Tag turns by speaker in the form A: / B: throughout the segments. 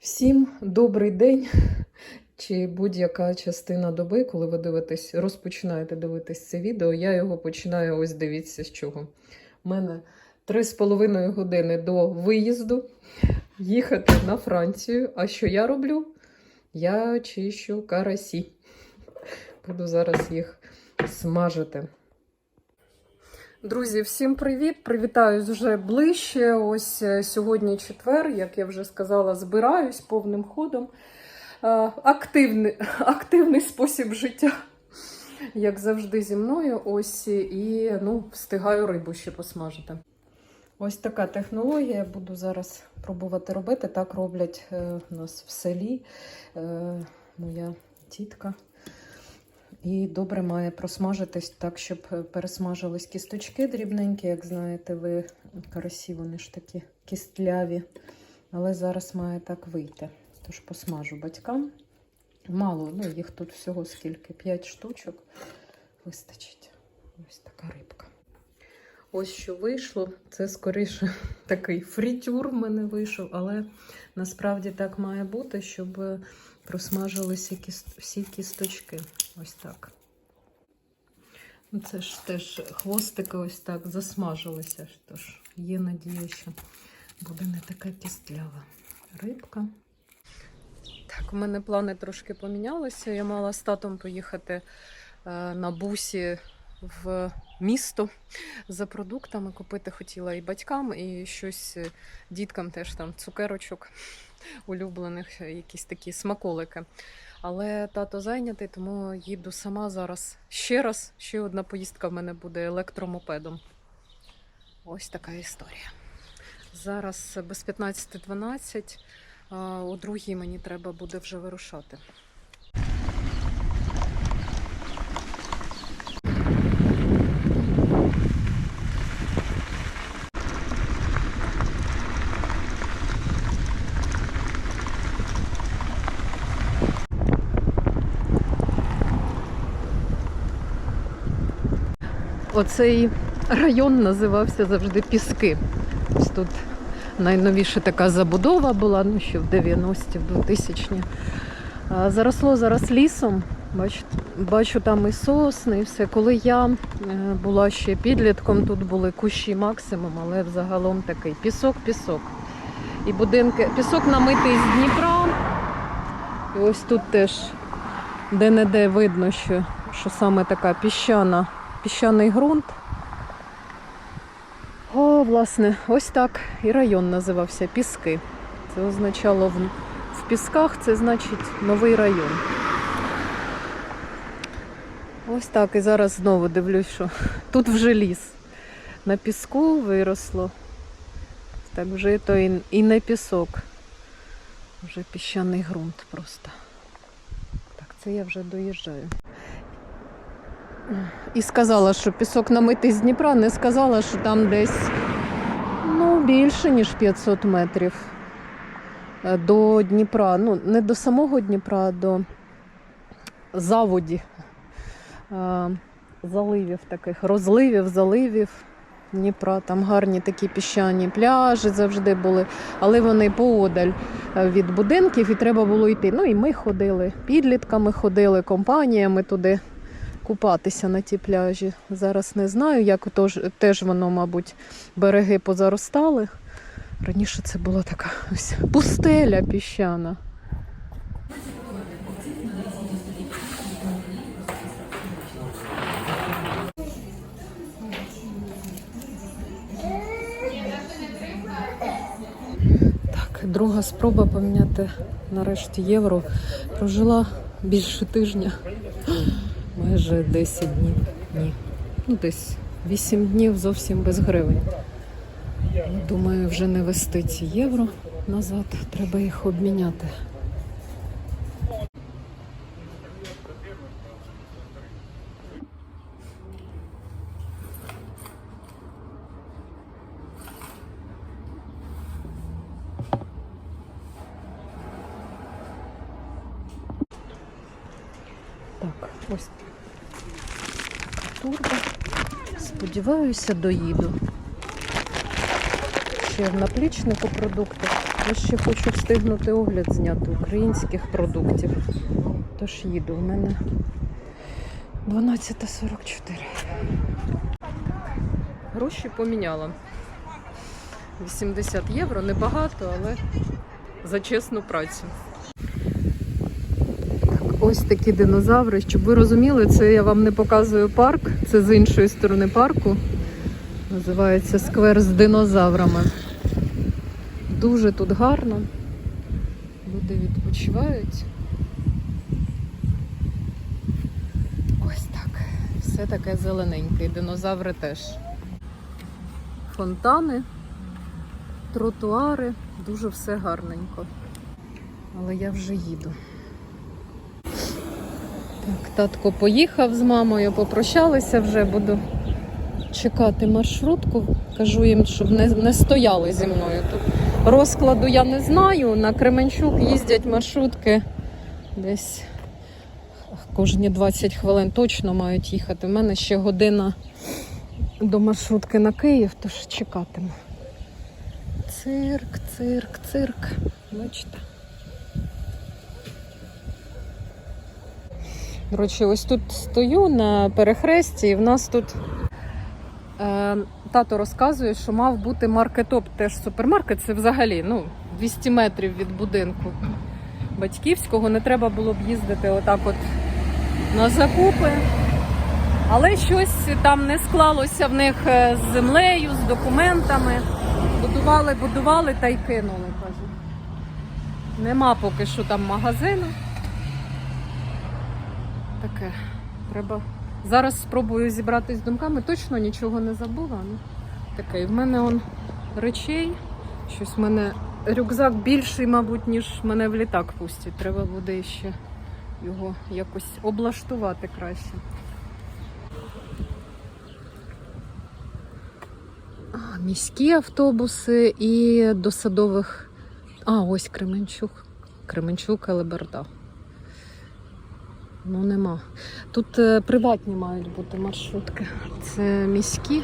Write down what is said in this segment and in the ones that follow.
A: Всім добрий день чи будь-яка частина доби, коли ви дивитесь, розпочинаєте дивитись це відео. Я його починаю ось дивіться з чого. У мене 3,5 години до виїзду їхати на Францію. А що я роблю? Я чищу карасі. Буду зараз їх смажити. Друзі, всім привіт! Привітаюсь вже ближче. Ось е, сьогодні четвер, як я вже сказала, збираюсь повним ходом. Е, Активний, активний спосіб життя, як завжди, зі мною. Ось і ну, встигаю рибу ще посмажити. Ось така технологія. Буду зараз пробувати робити. Так роблять е, у нас в селі е, моя тітка. І добре має просмажитись так, щоб пересмажились кісточки дрібненькі, як знаєте, ви карасі, вони ж такі кістляві. Але зараз має так вийти. Тож посмажу батькам. Мало, ну їх тут всього скільки? 5 штучок вистачить. Ось така рибка. Ось що вийшло. Це скоріше такий фрітюр в мене вийшов, але насправді так має бути, щоб просмажилися всі кісточки. Ось так. Ну, Це ж теж хвостики ось так засмажилися. Тож є надія, що буде не така кістлява рибка. Так, у мене плани трошки помінялися. Я мала з татом поїхати е, на бусі в місто за продуктами. Купити хотіла і батькам, і щось е, діткам теж там цукерочок улюблених, якісь такі смаколики. Але тато зайнятий, тому їду сама зараз ще раз. Ще одна поїздка в мене буде електромопедом. Ось така історія. Зараз без 15.12, о другій мені треба буде вже вирушати. Оцей район називався завжди Піски. Ось тут найновіша така забудова була, ну ще в 90-ті, в 2000-ні. Заросло зараз лісом. Бачу, бачу там і сосни, і все. Коли я е, була ще підлітком, тут були кущі максимум, але взагалом такий пісок-пісок. І будинки, пісок намитий з Дніпра. І ось тут теж де-не-де видно, що, що саме така піщана піщаний ґрунт. О, власне, ось так і район називався Піски. Це означало в, в Пісках, це значить новий район. Ось так. І зараз знову дивлюсь, що тут вже ліс. На піску виросло. Так вже то і, і не пісок. Вже піщаний ґрунт просто. Так, це я вже доїжджаю. І сказала, що пісок намитий з Дніпра, не сказала, що там десь ну, більше, ніж 500 метрів е, до Дніпра. Ну, не до самого Дніпра, а до заводі, е, заливів таких, розливів, заливів Дніпра. Там гарні такі піщані пляжі завжди були, але вони поодаль е, від будинків і треба було йти. Ну і ми ходили, підлітками ходили, компаніями туди купатися на ті пляжі. Зараз не знаю, як тож, теж воно, мабуть, береги позаростали. Раніше це була така ось пустеля піщана. Так, друга спроба поміняти нарешті євро. Прожила більше тижня майже 10 днів. Ні. Ну, десь 8 днів зовсім без гривень. Я Думаю, вже не вести ці євро назад. Треба їх обміняти. Так, ось така турба. Сподіваюся, доїду. Ще в наплічнику продукти. Я ще хочу встигнути огляд зняти українських продуктів. Тож їду. У мене 12.44. Гроші поміняла. 80 євро, небагато, але за чесну працю. Ось такі динозаври. Щоб ви розуміли, це я вам не показую парк, це з іншої сторони парку. Називається сквер з динозаврами. Дуже тут гарно. Люди відпочивають. Ось так. Все таке зелененьке. І динозаври теж. Фонтани, тротуари, дуже все гарненько. Але я вже їду. Так, татко поїхав з мамою, попрощалися вже, буду чекати маршрутку. Кажу їм, щоб не, не стояли зі мною тут. Розкладу я не знаю. На Кременчук їздять маршрутки десь кожні 20 хвилин точно мають їхати. У мене ще година до маршрутки на Київ, тож чекатиму. Цирк, цирк, цирк. Бачите? Речі, ось тут стою на перехресті, і в нас тут е, тато розказує, що мав бути маркетоп, теж супермаркет. Це взагалі ну, 200 метрів від будинку батьківського. Не треба було б їздити отак от на закупи. Але щось там не склалося в них е, з землею, з документами. Будували, будували та й кинули, кажуть. Нема поки що там магазину. Таке. Треба. Зараз спробую зібратись з думками. Точно нічого не забула. Ну, таке. В мене он речей. Щось в мене рюкзак більший, мабуть, ніж мене в літак пустять. Треба буде ще його якось облаштувати краще. А, міські автобуси і до садових. А, ось Кременчук. Кременчук, Елеберда. Ну, нема. Тут е, приватні мають бути маршрутки. Це міські.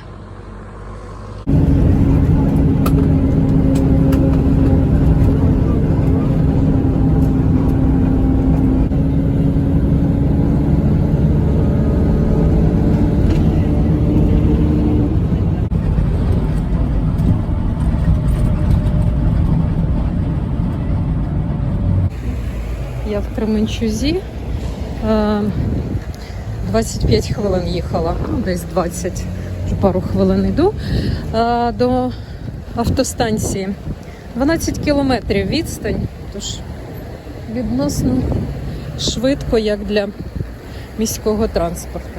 A: Я в Кременчузі. Е, 25 хвилин їхала, ну, десь 20, вже пару хвилин йду е, до автостанції. 12 кілометрів відстань, тож відносно швидко, як для міського транспорту.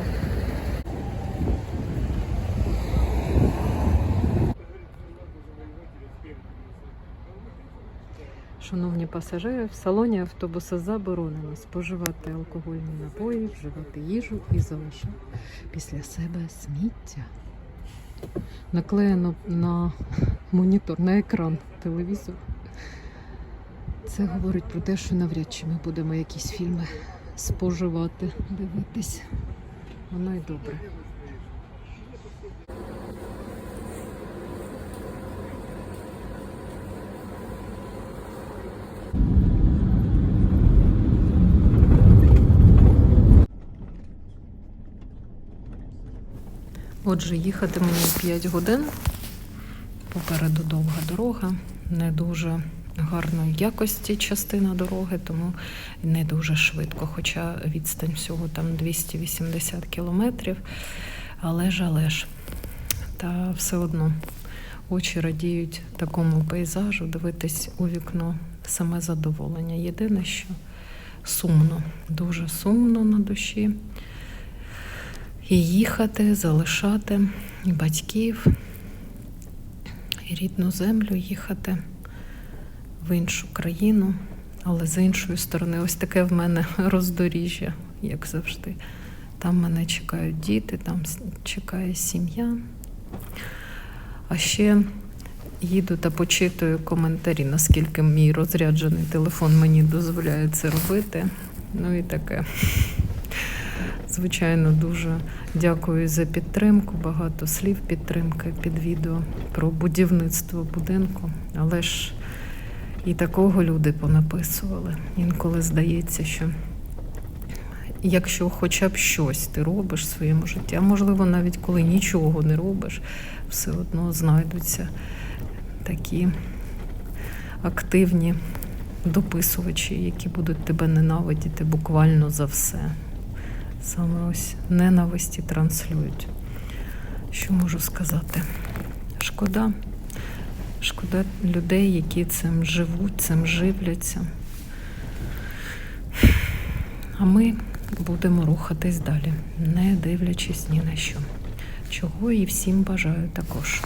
A: Шановні пасажири, в салоні автобуса заборонено споживати алкогольні напої, вживати їжу і залишати після себе сміття. Наклеєно на монітор, на екран телевізору. Це говорить про те, що навряд чи ми будемо якісь фільми споживати, дивитись. Воно й добре. Отже, їхати мені 5 годин. Попереду довга дорога, не дуже гарної якості частина дороги, тому не дуже швидко. Хоча відстань всього там 280 кілометрів. Але ж, але ж. Та все одно очі радіють такому пейзажу, дивитись у вікно саме задоволення. Єдине, що сумно, дуже сумно на душі. І їхати, залишати і батьків, і рідну землю їхати в іншу країну, але з іншої сторони, ось таке в мене роздоріжжя, як завжди. Там мене чекають діти, там чекає сім'я. А ще їду та почитую коментарі, наскільки мій розряджений телефон мені дозволяє це робити. Ну і таке. Звичайно, дуже дякую за підтримку. Багато слів підтримки під відео про будівництво будинку. Але ж І такого люди понаписували. Інколи здається, що якщо хоча б щось ти робиш в своєму житті, а можливо, навіть коли нічого не робиш, все одно знайдуться такі активні дописувачі, які будуть тебе ненавидіти буквально за все. Саме ось ненависті транслюють. Що можу сказати? Шкода. Шкода людей, які цим живуть, цим живляться. А ми будемо рухатись далі, не дивлячись ні на що. Чого і всім бажаю також.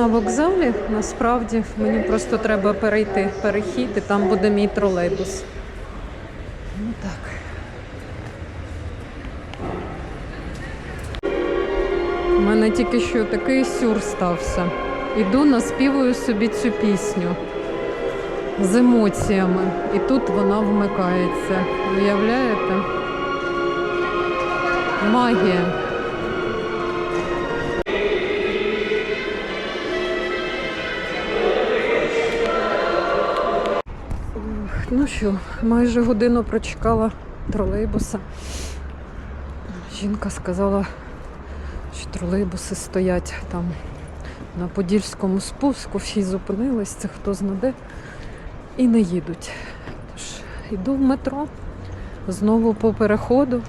A: На вокзалі. Насправді мені просто треба перейти перехід, і там буде мій тролейбус. Ну так. У мене тільки що такий сюр стався. Іду, наспівую собі цю пісню з емоціями. І тут вона вмикається. Уявляєте? Магія. Ну що, майже годину прочекала тролейбуса. Жінка сказала, що тролейбуси стоять там на Подільському спуску, всі зупинились, це хто знаде, і не їдуть. Тож йду в метро, знову по переходу.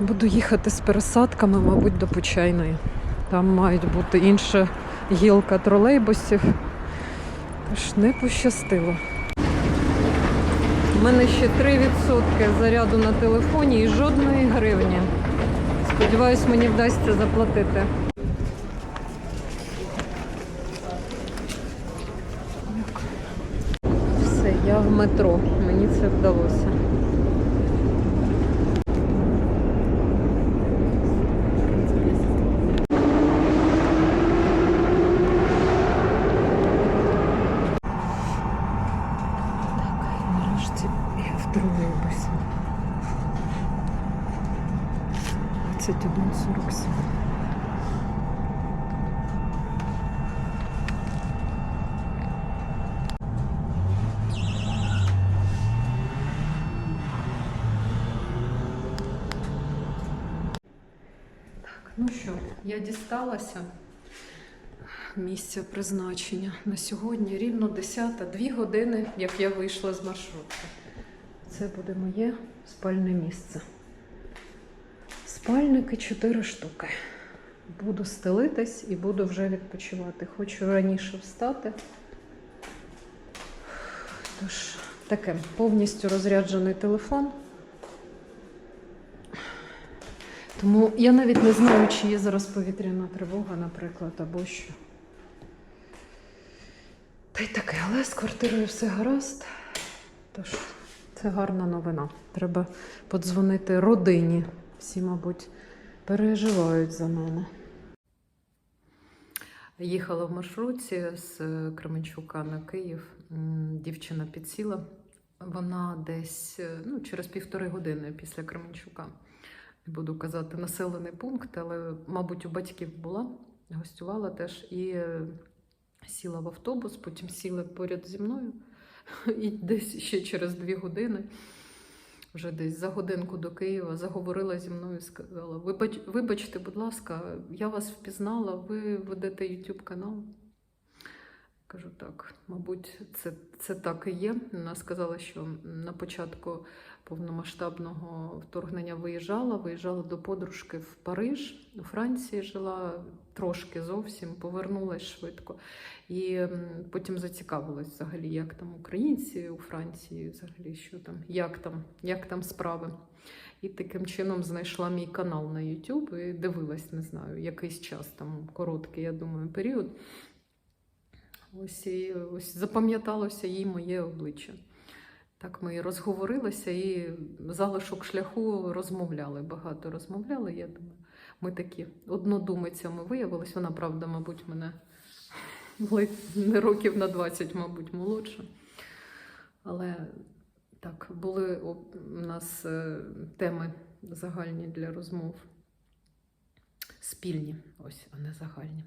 A: Буду їхати з пересадками, мабуть, до Почайної. Там мають бути інша гілка тролейбусів. Тож не пощастило. У мене ще 3% заряду на телефоні і жодної гривні. Сподіваюсь, мені вдасться заплатити. Все, я в метро. Мені це вдалося. Нарешті я в тролейбусі. 21.47. Так, ну що, я дісталася місця призначення на сьогодні рівно 10, дві години, як я вийшла з маршрутки. Це буде моє спальне місце. Спальники 4 штуки. Буду стелитись і буду вже відпочивати. Хочу раніше встати. Тож, таке повністю розряджений телефон. Тому я навіть не знаю, чи є зараз повітряна тривога, наприклад, або що. Та й таке, але з квартирою все гаразд. Тож, це гарна новина. Треба подзвонити родині. Всі, мабуть, переживають за мене. Їхала в маршрутці з Кременчука на Київ. Дівчина підсіла. Вона десь е, ну, через півтори години після Кременчука. Не буду казати населений пункт, але, мабуть, у батьків була, гостювала теж і е, сіла в автобус, потім сіла поряд зі мною. І десь ще через дві години, вже десь за годинку до Києва, заговорила зі мною і сказала: Вибач, вибачте, будь ласка, я вас впізнала, ви ведете YouTube канал. Кажу так, мабуть, це, це так і є. Вона сказала, що на початку повномасштабного вторгнення виїжджала, виїжджала до подружки в Париж, у Франції жила трошки зовсім, повернулась швидко. І потім зацікавилась взагалі, як там українці у Франції, взагалі, що там, як там, як там справи. І таким чином знайшла мій канал на YouTube і дивилась, не знаю, якийсь час там короткий, я думаю, період. Ось і ось запам'яталося їй моє обличчя. Так ми і розговорилися, і залишок шляху розмовляли, багато розмовляли, я думаю. Ми такі однодумицями виявились. Вона, правда, мабуть, мене не років на 20, мабуть, молодша. Але так, були у нас е, теми загальні для розмов. Спільні, ось, а не загальні.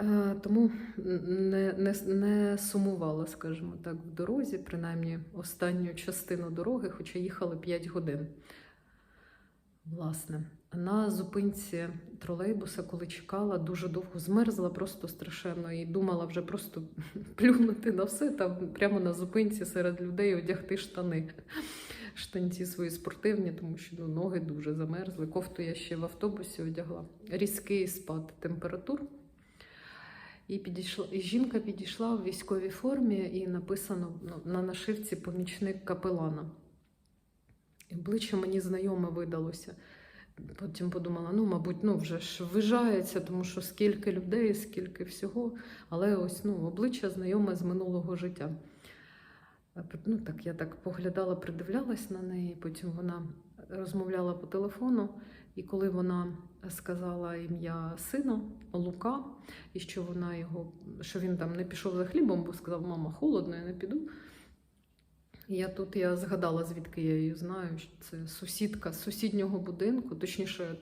A: Е, Тому не, не, не сумувала, скажімо так, в дорозі, принаймні останню частину дороги, хоча їхали 5 годин. Власне, на зупинці тролейбуса, коли чекала, дуже довго змерзла, просто страшенно, і думала вже просто плюнути на все там прямо на зупинці серед людей одягти штани. Штанці свої спортивні, тому що ну, ноги дуже замерзли. Кофту я ще в автобусі одягла. Різкий спад температур. І підійшла, і жінка підійшла в військовій формі, і написано ну, на нашивці помічник капелана. І обличчя мені знайоме видалося. Потім подумала, ну, мабуть, ну вже ж ввижається, тому що скільки людей, скільки всього. Але ось ну, обличчя знайоме з минулого життя. Пот- Ну, так, я так поглядала, придивлялась на неї, потім вона розмовляла по телефону, і коли вона сказала ім'я сина Лука, і що вона його, що він там не пішов за хлібом, бо сказав, мама, холодно, я не піду. Я тут я згадала, звідки я її знаю. що Це сусідка з сусіднього будинку, точніше,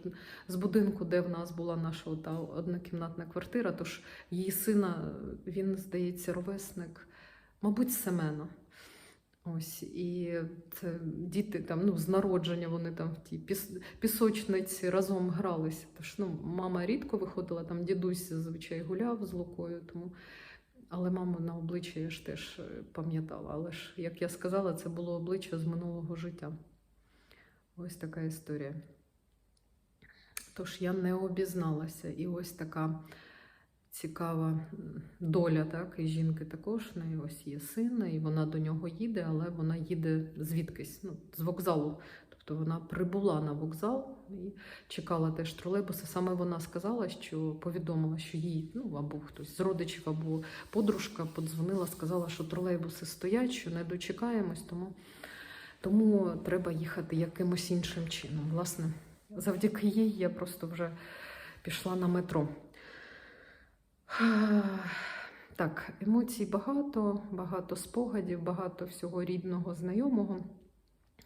A: з будинку, де в нас була наша та однокімнатна квартира. Тож її сина, він, здається, ровесник, мабуть, Семена. Ось, і це діти там, ну, з народження вони там в тій піс, пісочниці разом гралися. Тож ну, мама рідко виходила, там дідусь зазвичай гуляв з Лукою, тому. Але маму на обличчя я ж теж е, пам'ятала. Але ж, як я сказала, це було обличчя з минулого життя. Ось така історія. Тож я не обізналася. І ось така цікава доля, так, і жінки також. В неї ось є син, і вона до нього їде, але вона їде звідкись, ну, з вокзалу. Тобто вона прибула на вокзал і чекала теж тролейбуси. Саме вона сказала, що повідомила, що їй, ну або хтось з родичів, або подружка подзвонила, сказала, що тролейбуси стоять, що не дочекаємось, тому, тому треба їхати якимось іншим чином. Власне, завдяки їй я просто вже пішла на метро. Так, емоцій багато, багато спогадів, багато всього рідного, знайомого.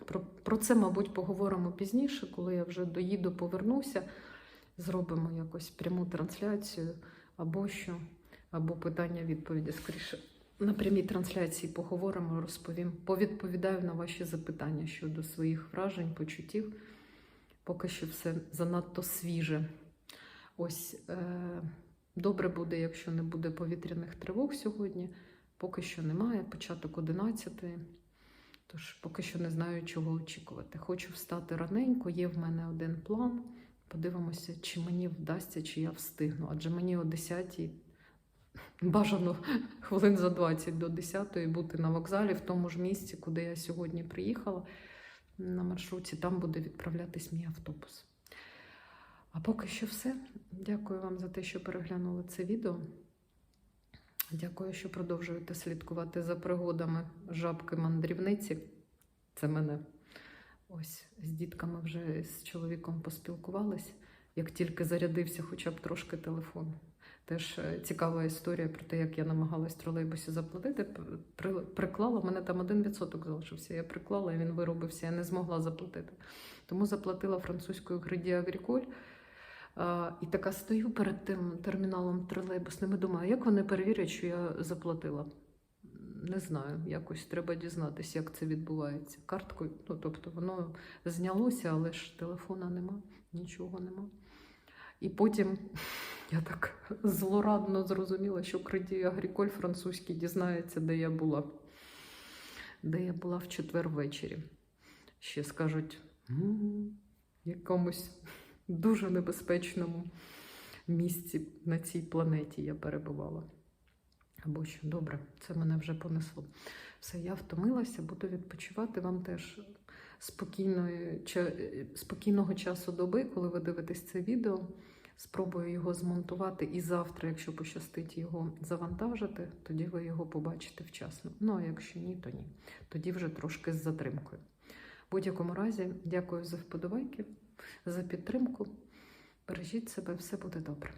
A: Про, про це, мабуть, поговоримо пізніше, коли я вже доїду, повернуся, зробимо якось пряму трансляцію або що, або питання-відповіді. Скоріше на прямій трансляції поговоримо, розповім, повідповідаю на ваші запитання щодо своїх вражень, почуттів. Поки що все занадто свіже. Ось е, добре буде, якщо не буде повітряних тривог сьогодні. Поки що немає, початок 11. Тож поки що не знаю, чого очікувати. Хочу встати раненько, є в мене один план. Подивимося, чи мені вдасться, чи я встигну. Адже мені о 10 бажано хвилин за 20 до 10 бути на вокзалі в тому ж місці, куди я сьогодні приїхала на маршруті. Там буде відправлятись мій автобус. А поки що все. Дякую вам за те, що переглянули це відео. Дякую, що продовжуєте слідкувати за пригодами жабки-мандрівниці. Це мене. Ось з дітками вже з чоловіком поспілкувались, як тільки зарядився хоча б трошки телефон. Теж е, цікава історія про те, як я намагалась тролейбусі заплатити. Приклала, мене там один відсоток залишився. Я приклала, і він виробився, я не змогла заплатити. Тому заплатила французькою Креді Агріколь. А, І така стою перед тим терміналом тролейбусним і думаю, як вони перевірять, що я заплатила. Не знаю, якось треба дізнатися, як це відбувається. Карткою, ну тобто воно знялося, але ж телефона нема, нічого нема. І потім я так злорадно зрозуміла, що Кредій Агріколь французький дізнається, де я була, де я була в четвер ввечері. Ще скажуть, якомусь дуже небезпечному місці на цій планеті я перебувала. Або що добре, це мене вже понесло. Все, я втомилася, буду відпочивати вам теж спокійної, спокійного часу доби, коли ви дивитесь це відео. Спробую його змонтувати і завтра, якщо пощастить його завантажити, тоді ви його побачите вчасно. Ну а якщо ні, то ні. Тоді вже трошки з затримкою. В будь-якому разі, дякую за вподобайки. За підтримку. Бережіть себе, все буде добре.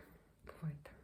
A: Бувайте.